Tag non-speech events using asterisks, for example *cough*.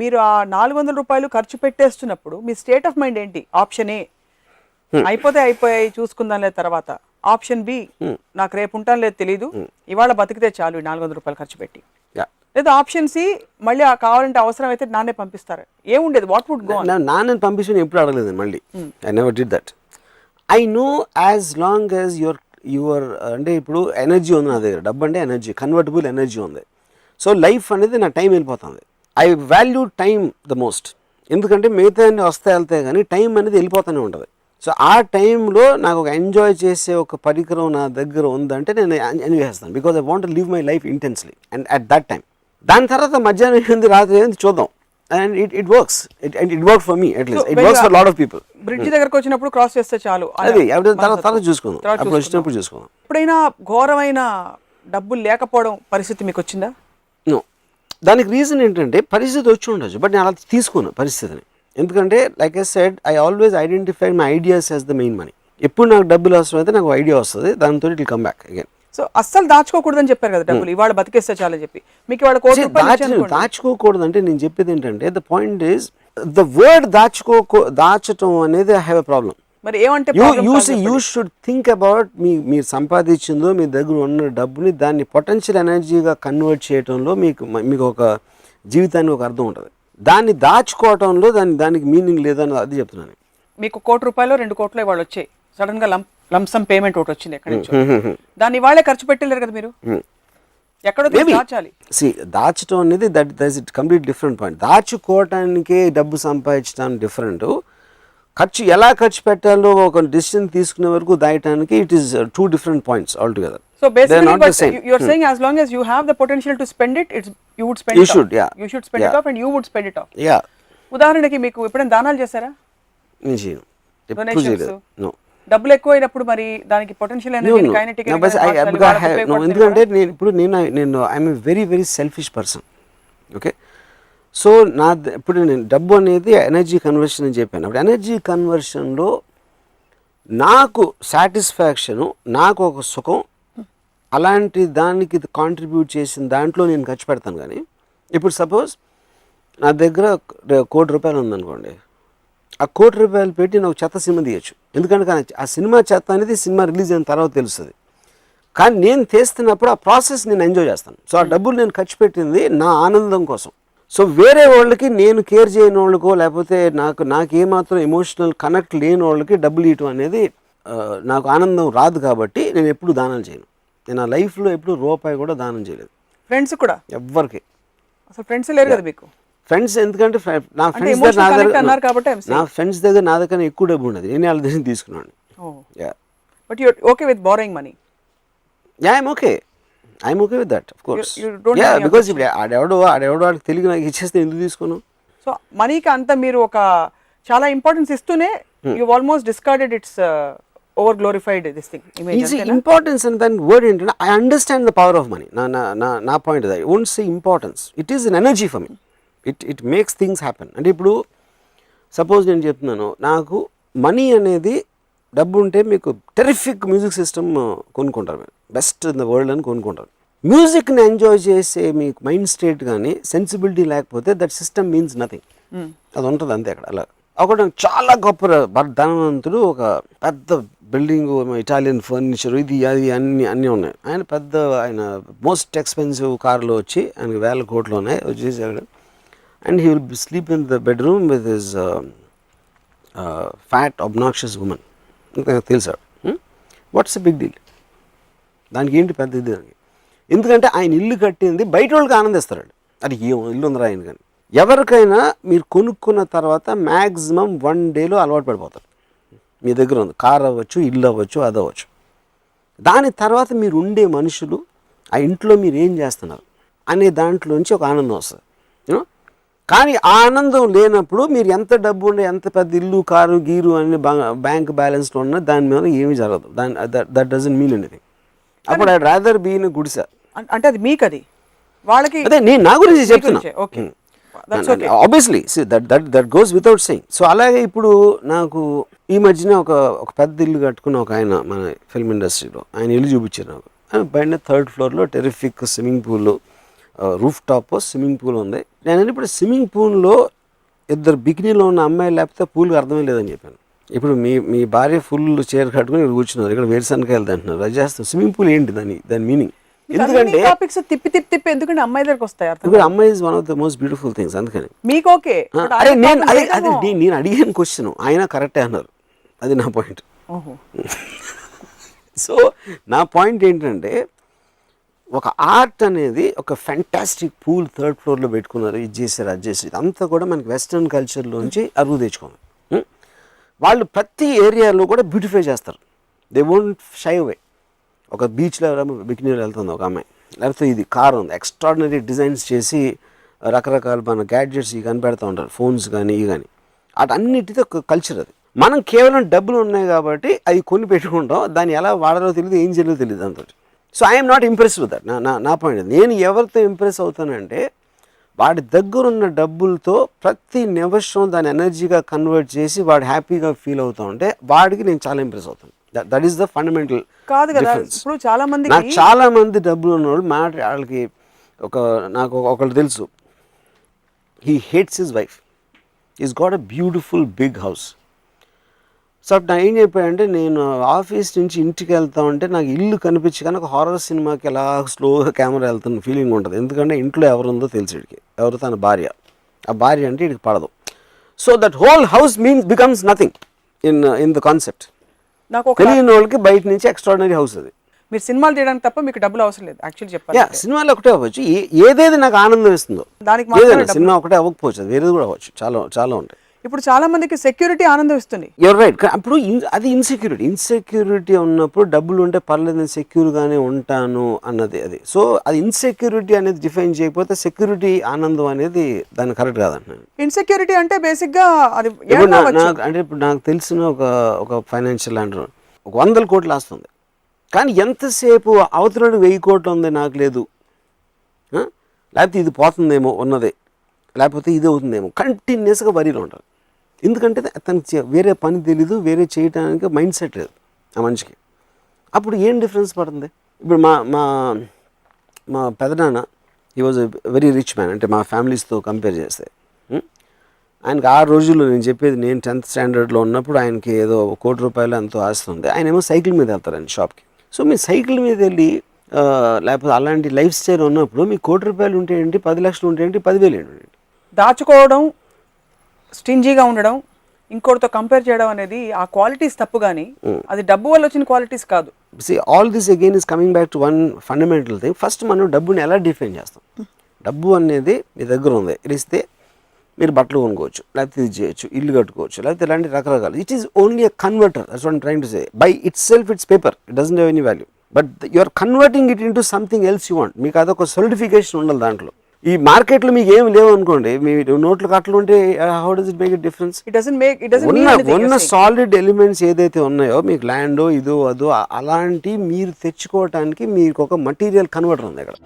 మీరు ఆ నాలుగు వందల రూపాయలు ఖర్చు పెట్టేస్తున్నప్పుడు మీ స్టేట్ ఆఫ్ మైండ్ ఏంటి? ఆప్షన్ ఏ అయిపోతే అయిపోయాయి చూసుకుందాంలే తర్వాత. ఆప్షన్ బి నాకు రేపు ఉంటాను లేదు తెలీదు. ఇవాళ బతికితే చాలు నాలుగు వందల రూపాయలు ఖర్చు పెట్టి. లేదా ఆప్షన్ సి మళ్ళీ ఆ కావాలంటే అవసరం అయితే నాన్నే పంపిస్తారు. ఏముండేది? వాట్ వుడ్ గో నా నాన్నని పంపించి నేను ఎప్పుడు అడగలేదు మళ్ళీ. I never did that I know as long as your your అంటే ఇప్పుడు ఎనర్జీ ఉంది నా దగ్గర. డబ్బు అంటే ఎనర్జీ కన్వర్టబుల్ ఎనర్జీ ఉంది. సో లైఫ్ అనేది నా టైం వెళ్ళిపోతుంది. I value time the most. ఎందుకంటే మిగతా అన్ని వస్తాయి వెళ్తాయి కానీ టైం అనేది వెళ్ళిపోతూనే ఉంటుంది. సో ఆ టైంలో నాకు ఒక ఎంజాయ్ చేసే ఒక పరికరం నా దగ్గర ఉందంటే నేను ఎంజాయ్ చేస్తాను because I want live my life intensely and at that time. దాని తర్వాత మధ్యాహ్నం ఏంది రాత్రి ఏంది చూద్దాం. And it it works. It and it work for me at least it works for lot of people. Bridge దగ్గరకు వచ్చినప్పుడు క్రాస్ చేస్తే చాలు. అది తర్వాత. తర్వాత చూసుకుందాం. అప్పుడు. వచ్చినప్పుడు చూసుకుందాం. ఎప్పుడైనా ఘోరమైన డబ్బులు లేకపోవడం పరిస్థితి మీకు వచ్చిందా? దానికి రీజన్ ఏంటంటే పరిస్థితి వచ్చి ఉండొచ్చు బట్ నేను అలా తీసుకోను పరిస్థితిని. ఎందుకంటే like I said I always identify my ideas as the main money ఎప్పుడు నాకు డబ్బులు అవసరం అయితే నాకు ఐడియా వస్తుంది దాంతో it come back again so అస్సలు దాచుకోకూడదని చెప్పారు కదా డబ్బులు ఇవాళ బతికేస్తే చాలని చెప్పి. మీకు ఇవాళ. దాచుకోకూడదు అంటే నేను చెప్పేది ఏంటంటే the point is the word దాచుకోకూ దాచటం అనేది ఐ హ్యావ్ ఎ ప్రాబ్లం మరి ఏమంటే యూ షుడ్ థింక్ అబౌట్ మీ మీరు సంపాదించిందో మీ దగ్గర ఉన్న డబ్బుని దాన్ని పొటెన్షియల్ ఎనర్జీగా కన్వర్ట్ చేయడంలో మీకు మీకు ఒక జీవితానికి ఒక అర్థం ఉంటుంది. దాన్ని దాచుకోవటంలో దాని దానికి మీనింగ్ లేదని అది చెప్తున్నాను మీకు కోటి రూపాయలు రెండు కోట్లు ఇవాళ వచ్చాయి. సడన్గా లం లంసమ్ పేమెంట్ ఒకటి వచ్చింది ఎక్కడి నుంచో. దాన్ని ఇవాళే ఖర్చు పెట్టలేరు కదా మీరు? ఎక్కడో. దాచాలి. సి దాచటం అనేది that that it complete different point దాచుకోవటానికే డబ్బు సంపాదించడం డిఫరెంట్ ఖర్చు ఎలా ఖర్చు పెట్టాలో ఒక డిసిషన్ తీసుకునే వరకు దాయటానికి it is two different points all together so basically you are saying as long as you have the potential to spend it it's you would spend You should, yeah. You should spend it. Off and you would spend it off yeah ఉదాహరణకి మీకు ఎప్పుడైనా దానాలు చేశారా? నేను చేయను? చేయలేదు no డబ్బులు ఎక్కువైనప్పుడు మరి దానికి పొటెన్షియల్ ఎనర్జీ. కైనెటిక్ no, ఎందుకంటే నేను ఇప్పుడు నేను నేను I'm a very very selfish person okay so నా ద- ఇప్పుడు నేను డబ్బు అనేది ఎనర్జీ కన్వర్షన్ అని చెప్పాను. అప్పుడు ఎనర్జీ కన్వర్షన్లో నాకు సాటిస్ఫాక్షను నాకు ఒక సుఖం అలాంటి దానికి కాంట్రిబ్యూట్ చేసిన దాంట్లో నేను ఖర్చు పెడతాను కానీ ఇప్పుడు సపోజ్ నా దగ్గర కోటి రూపాయలు ఉందనుకోండి ఆ కోటి రూపాయలు పెట్టి నాకు చెత్త సినిమా తీయచ్చు. ఎందుకంటే ఆ సినిమా చెత్త అనేది సినిమా రిలీజ్ అయిన తర్వాత తెలుస్తుంది. కానీ నేను తీస్తున్నప్పుడు ఆ ప్రాసెస్ నేను ఎంజాయ్ చేస్తాను. సో ఆ డబ్బులు నేను ఖర్చు పెట్టింది నా ఆనందం కోసం. సో వేరే వాళ్ళకి నేను కేర్ చేయని వాళ్ళకో లేకపోతే నాకు నాకు ఏమాత్రం ఎమోషనల్ కనెక్ట్ లేని వాళ్ళకి డబ్బులు ఇవ్వటం అనేది ఆ, నాకు ఆనందం రాదు కాబట్టి నేను ఎప్పుడు దానం చేయను. నేను నా లైఫ్లో ఎప్పుడు రూపాయి కూడా దానం చేయలేదు. ఫ్రెండ్స్ కూడా? ఎవ్వరికి. అసలు ఫ్రెండ్స్ లేరు కదా మీకు? ఫ్రెండ్స్ ఎందుకంటే నా ఫ్రెండ్స్ దగ్గర నా దగ్గర. నా ఫ్రెండ్స్ దగ్గర నా దగ్గర ఎక్కువ డబ్బు ఉన్నది నేను వాళ్ళ దగ్గర తీసుకున్నాను. Yeah but you okay with borrowing money yeah I'm okay I'm okay with that of course yeah because ఇప్పుడు ఆడెవడో ఆడెవడో వాడికి తెలియదు నాకు ఇచ్చేస్తే ఎందుకు తీసుకోను సో మనీకి అంత మీరు ఒక చాలా ఇంపార్టెన్స్ ఇస్తూనే you almost discarded it's over glorified this thing easy importance అని దాని వర్డ్ ఏంటంటే I understand the power of money నా నా నా పాయింట్ అది won't say importance it is an energy for me it it makes things happen అంటే ఇప్పుడు suppose నేను చెప్తున్నాను నాకు మనీ అనేది డబ్బు ఉంటే మీకు టెరిఫిక్ మ్యూజిక్ సిస్టమ్ కొనుక్కుంటారు మీరు. బెస్ట్ ఇన్ ద వరల్డ్ అని కొనుక్కుంటారు. మ్యూజిక్ని ఎంజాయ్ చేసే మీకు మైండ్ స్టేట్ కానీ సెన్సిబిలిటీ లేకపోతే దట్ సిస్టమ్ మీన్స్ నథింగ్. అది ఉంటుంది అంతే అక్కడ. అలా ఒకడు చాలా గొప్ప ధనవంతుడు ఒక పెద్ద బిల్డింగ్ ఇటాలియన్ ఫర్నిచర్ ఇది అది అన్ని అన్నీ ఉన్నాయి. ఆయన పెద్ద ఆయన మోస్ట్ ఎక్స్పెన్సివ్ కార్లో వచ్చి ఆయనకి వేల కోట్లు ఉన్నాయి. వచ్చేసాడు and he will sleep in the bedroom with his fat obnoxious women. తెలుసాడు what's a big deal? దానికి ఏంటి పెద్ద ఇది దానికి ఎందుకంటే ఆయన ఇల్లు కట్టింది బయట వాళ్ళకి ఆనందిస్తారు అది ఏ ఇల్లు ఉందిరా ఆయన కానీ ఎవరికైనా మీరు కొనుక్కున్న తర్వాత మ్యాక్సిమం వన్ డేలో అలవాటు పడిపోతారు. మీ దగ్గర ఉంది. కార్ అవ్వచ్చు ఇల్లు అవ్వచ్చు అది అవ్వచ్చు. దాని తర్వాత మీరు ఉండే మనుషులు ఆ ఇంట్లో మీరు ఏం చేస్తున్నారు అనే దాంట్లోంచి ఒక ఆనందం వస్తుంది. కానీ ఆ ఆనందం లేనప్పుడు మీరు ఎంత డబ్బు ఉండే ఎంత పెద్ద ఇల్లు కారు గీరు అనే బ్యాంక్ బ్యాలెన్స్లో ఉన్న దాని మీద ఏమీ జరగదు. దాని దట్ డజన్ మీన్ ఎనీథింగ్ అప్పుడు ఐ రాదర్ బీ ఇన్ గుడిసా అంటే అది మీకు అది వాళ్ళకి అదే నేను నా గురించి చెప్తున్నా. okay. Obviously that that that goes without saying so అలాగే ఇప్పుడు నాకు ఈ మధ్యన ఒక ఒక పెద్ద ఇల్లు కట్టుకున్న ఒక ఆయన మన ఫిల్మ్ ఇండస్ట్రీలో ఆయన ఇల్లు చూపించారు నాకు. ఆయన పైన థర్డ్ ఫ్లోర్లో terrific swimming pool rooftop swimming pool ఉంది. నేను ఇప్పుడు స్విమ్మింగ్ పూల్లో ఇద్దరు బికినీలో ఉన్న అమ్మాయి లేకపోతే పూల్కి అర్థమే లేదని చెప్పాను. ఇప్పుడు మీ మీ భార్య ఫుల్ చీర కట్టుకుని ఇక్కడ కూర్చున్నారు. ఇక్కడ వేరుశనకాయలు తింటున్నారు. అది చేస్తాం స్విమ్మింగ్ పూల్ ఏంటి దాని దాని మీనింగ్? ఎందుకంటే టాపిక్స్ తిప్పి తిప్పి తిప్పి ఎందుకంటే అమ్మాయి దగ్గరకు వస్తాయి అర్థం అమ్మాయి is one of the most beautiful things అందుకని. మీకు ఓకే. అరే నేను అదే అదే నేను అడిగాను క్వశ్చన్ ఆయన కరెక్టే అన్నారు. అది నా పాయింట్ సో *laughs* నా పాయింట్ ఏంటంటే ఒక ఆర్ట్ అనేది ఒక ఫెంటాస్టిక్ పూల్ థర్డ్ ఫ్లోర్లో పెట్టుకున్నారు. ఇది చేశారు అది చేశారు. ఇదంతా కూడా మనకి వెస్ట్రన్ కల్చర్లోంచి అరువు తెచ్చుకోండి ఉం? వాళ్ళు ప్రతి ఏరియాలో కూడా బ్యూటిఫై చేస్తారు. దే వోంట్ షై అవే ఒక బీచ్లో ఎవరైనా బికినీలో వెళ్తుంది ఒక అమ్మాయి. లేకపోతే ఇది కార్ ఉంది. ఎక్స్ట్రాడినరీ డిజైన్స్ చేసి రకరకాల మన గ్యాడ్జెట్స్ ఇవి కనిపెడతా ఉంటారు. ఫోన్స్ కానీ ఇవి కానీ అటన్నిటితో ఒక కల్చర్ అది. మనం కేవలం డబ్బులు ఉన్నాయి కాబట్టి అవి కొని పెట్టుకుంటాం. దాన్ని ఎలా వాడాలో తెలియదు ఏం చేయాలో తెలియదు దాంతో so I'm not impress with that నా నా పాయింట్ నేను ఎవరితో ఇంప్రెస్ అవుతానంటే వాడి దగ్గర ఉన్న డబ్బులతో ప్రతి నిమిషం దాని ఎనర్జీగా కన్వర్ట్ చేసి వాడు హ్యాపీగా ఫీల్ అవుతా ఉంటే వాడికి నేను చాలా ఇంప్రెస్ అవుతాను. దట్ ఈస్ ద ఫండమెంటల్ కాదు కదా ఇప్పుడు చాలా నాకు చాలా మంది డబ్బులు ఉన్నవాళ్ళు మాట వాళ్ళకి ఒక నాకు ఒకళ్ళు తెలుసు. He hates his wife is got a beautiful big house so అప్పుడు ఏం చెప్పాడంటే నేను ఆఫీస్ నుంచి ఇంటికి వెళ్తా ఉంటే నాకు ఇల్లు కనిపించి కానీ ఒక హారర్ సినిమాకి ఎలా స్లోగా కెమెరా వెళ్తున్న ఫీలింగ్ ఉంటుంది. ఎందుకంటే ఇంట్లో ఎవరుందో తెలిసి వీడికి. ఎవరు తన భార్య. ఆ భార్య అంటే వీడికి పడదు. So that whole house means becomes nothing in in the concept నాకు తెలియని వాళ్ళకి బయట నుంచి ఎక్స్ట్రాడినరీ హౌస్ అది. మీరు సినిమాలు తీయడానికి తప్ప మీకు డబ్బులు అవసరం లేదు. యాక్చువల్లీ చెప్పాలి సినిమాలు ఒకటే అవ్వచ్చు. ఏదేది నాకు ఆనందం ఇస్తుందో. దానికి. సినిమా ఒకటే అవ్వకపోవచ్చు. వేరేది కూడా అవ్వచ్చు. చాలా చాలా ఉంటాయి. ఇప్పుడు చాలా మందికి సెక్యూరిటీ ఆనందం ఇస్తుంది ఎవరు రైట్ అప్పుడు అది ఇన్సెక్యూరిటీ ఇన్సెక్యూరిటీ ఉన్నప్పుడు డబ్బులు ఉంటే పర్లేదు సెక్యూర్గానే ఉంటాను అన్నది అది. సో అది ఇన్సెక్యూరిటీ అనేది డిఫైన్ చేయకపోతే సెక్యూరిటీ ఆనందం అనేది దాన్ని కరెక్ట్ కాదంటున్నాను. ఇన్సెక్యూరిటీ అంటే బేసిక్గా అది? నాకు అంటే ఇప్పుడు నాకు తెలిసిన ఒక ఒక ఫైనాన్షియల్ అండర్ ఒక వందల కోట్లు ఆస్తుంది. కానీ ఎంతసేపు అవతలడు వెయ్యి కోట్లు ఉంది నాకు లేదు? లేకపోతే ఇది పోతుందేమో ఉన్నదే. లేకపోతే ఇది అవుతుందేమో. కంటిన్యూస్గా వరిలో ఉంటారు. ఎందుకంటే తనకి చే- వేరే పని తెలీదు వేరే చేయడానికి మైండ్ సెట్ లేదు ఆ మనిషికి. అప్పుడు ఏం డిఫరెన్స్ పడుతుంది? ఇప్పుడు మా మా మా పెదనాన్న ఈ వాజ్ వెరీ రిచ్ మ్యాన్ అంటే మా ఫ్యామిలీస్తో కంపేర్ చేస్తే ఆయనకి ఆ రోజుల్లో నేను చెప్పేది నేను టెన్త్ స్టాండర్డ్లో ఉన్నప్పుడు ఆయనకి ఏదో కోటి రూపాయలు ఎంతో ఆస్తుంది ఆయన ఏమో సైకిల్ మీద వెళ్తారండి షాప్కి. సో మీ సైకిల్ మీద వెళ్ళి లేకపోతే అలాంటి లైఫ్ స్టైల్ ఉన్నప్పుడు మీ కోటి రూపాయలు ఉంటే ఏంటి పది లక్షలు ఉంటే ఏంటి పదివేలు ఏంటి? దాచుకోవడం స్టింజీగా ఉండడం ఇంకోటితో కంపేర్ చేయడం అనేది ఆ క్వాలిటీస్ తప్పు కానీ అది డబ్బు వల్ల వచ్చిన క్వాలిటీస్ కాదు. See all this again is coming back to one fundamental thing first మనం డబ్బుని ఎలా డిఫైన్ చేస్తాం? డబ్బు అనేది మీ దగ్గర ఉంది. ఇస్తే మీరు బట్టలు కొనుక్కోవచ్చు లేకపోతే ఇది చేయొచ్చు ఇల్లు కట్టుకోవచ్చు లేకపోతే ఇలాంటి రకరకాలు. It is only a converter that's what trying to say by itself it's paper it doesn't have any value but you are converting it into something else you want మీకు అదొక సొలిడిఫికేషన్ ఉండాలి దాంట్లో. ఈ మార్కెట్లో మీకు ఏమి లేవు అనుకోండి మీ నోట్లు కట్టలు ఉంటే how does it make difference it doesn't make it doesn't ఉన్న ఉన్న సాలిడ్ ఎలిమెంట్స్ ఏదైతే ఉన్నాయో మీకు ల్యాండో ఇదో అదో అలాంటి మీరు తెచ్చుకోవటానికి మీకు ఒక మటీరియల్ కన్వర్టర్ ఉంది ఇక్కడ.